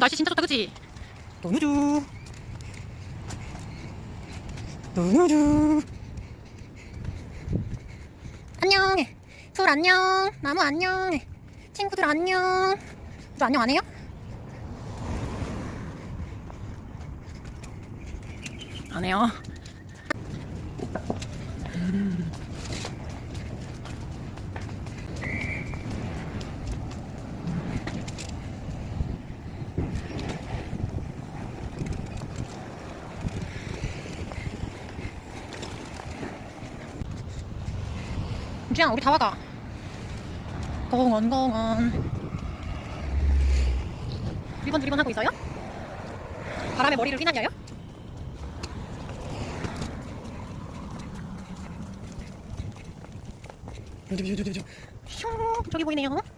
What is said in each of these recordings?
날씨 진짜 좋다 그치? 노누주. 노누주. 안녕. 풀 안녕. 나무 안녕. 친구들 안녕. 저 안녕 안 해요? 안 해요 주양 우리 다 와가 공원 공원 리본 리본 하고 있어요? 바람에 머리를 휘날려요? 슝 저기 보이네요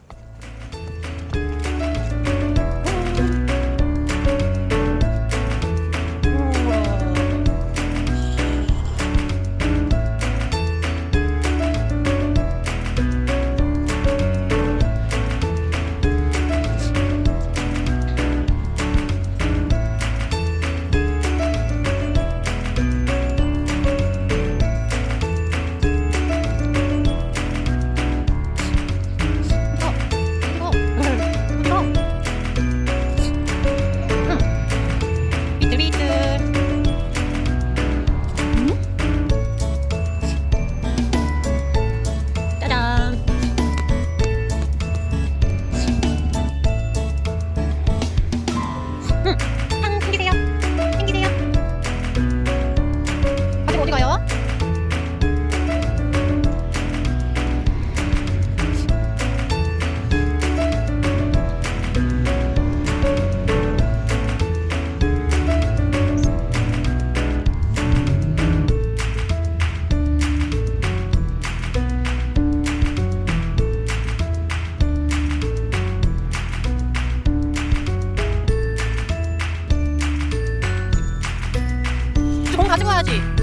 와야지